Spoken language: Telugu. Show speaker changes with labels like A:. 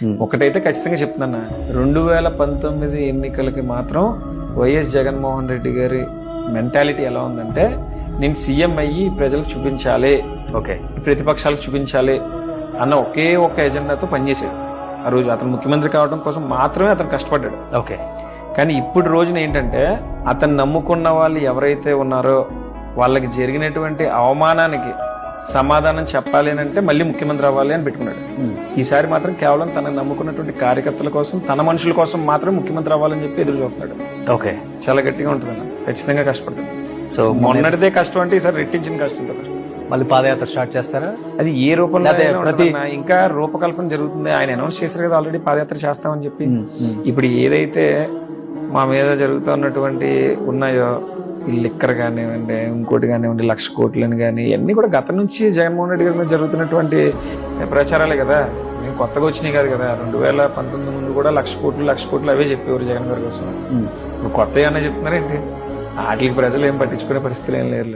A: ఒకటైతే ఖచ్చితంగా చెప్తున్నా రెండు వేల పంతొమ్మిది ఎన్నికలకి మాత్రం వైఎస్ జగన్మోహన్ రెడ్డి గారి మెంటాలిటీ ఎలా ఉందంటే నేను సీఎం అయ్యి ప్రజలకు చూపించాలి
B: ఓకే.
A: ప్రతిపక్షాలకు చూపించాలి అన్న ఒకే ఒక ఎజెండాతో పనిచేసాడు ఆ రోజు అతను ముఖ్యమంత్రి కావడం కోసం మాత్రమే అతను కష్టపడ్డాడు.
B: ఓకే.
A: కానీ ఇప్పుడు రోజున ఏంటంటే అతను నమ్ముకున్న వాళ్ళు ఎవరైతే ఉన్నారో వాళ్ళకి జరిగినటువంటి అవమానానికి సమాధానం చెప్పాలి అని అంటే మళ్ళీ ముఖ్యమంత్రి అవ్వాలి అని పెట్టుకున్నాడు. ఈసారి మాత్రం కేవలం తనకు నమ్ముకున్నటువంటి కార్యకర్తల కోసం తన మనుషుల కోసం మాత్రం ముఖ్యమంత్రి అవ్వాలని చెప్పి ఎదురు చూస్తున్నాడు.
B: ఓకే.
A: చాలా గట్టిగా ఉంటుంది అన్న ఖచ్చితంగా కష్టపడుతుంది.
B: సో
A: మొన్నటిదే కష్టం అంటే ఈసారి రెట్టించిన కష్టంతో కష్టం
B: మళ్ళీ పాదయాత్ర స్టార్ట్ చేస్తారా?
A: అది ఏ రూపంలో
B: ప్రతి-.
A: ఇంకా రూపకల్పన జరుగుతుంది. ఆయన అనౌన్స్ చేశారు కదా ఆల్రెడీ పాదయాత్ర చేస్తామని చెప్పి. ఇప్పుడు ఏదైతే మా మీద జరుగుతున్నటువంటి ఉన్నాయో ఈ లిక్కర్ కానివ్వండి ఇంకోటి కానివ్వండి లక్ష కోట్లని కానీ ఇవన్నీ కూడా గత నుంచి జగన్మోహన్ రెడ్డి గారి మీద జరుగుతున్నటువంటి ప్రచారాలే కదా. మేము కొత్తగా వచ్చినాయి కాదు కదా. రెండు వేల పంతొమ్మిది ముందు కూడా లక్ష కోట్లు లక్ష కోట్లు అవే చెప్పేవారు జగన్ గారి కోసం. ఇప్పుడు కొత్త ఏమన్నా చెప్తున్నారేంటి వాటికి ప్రజలు ఏం పట్టించుకునే పరిస్థితులు ఏం లేరు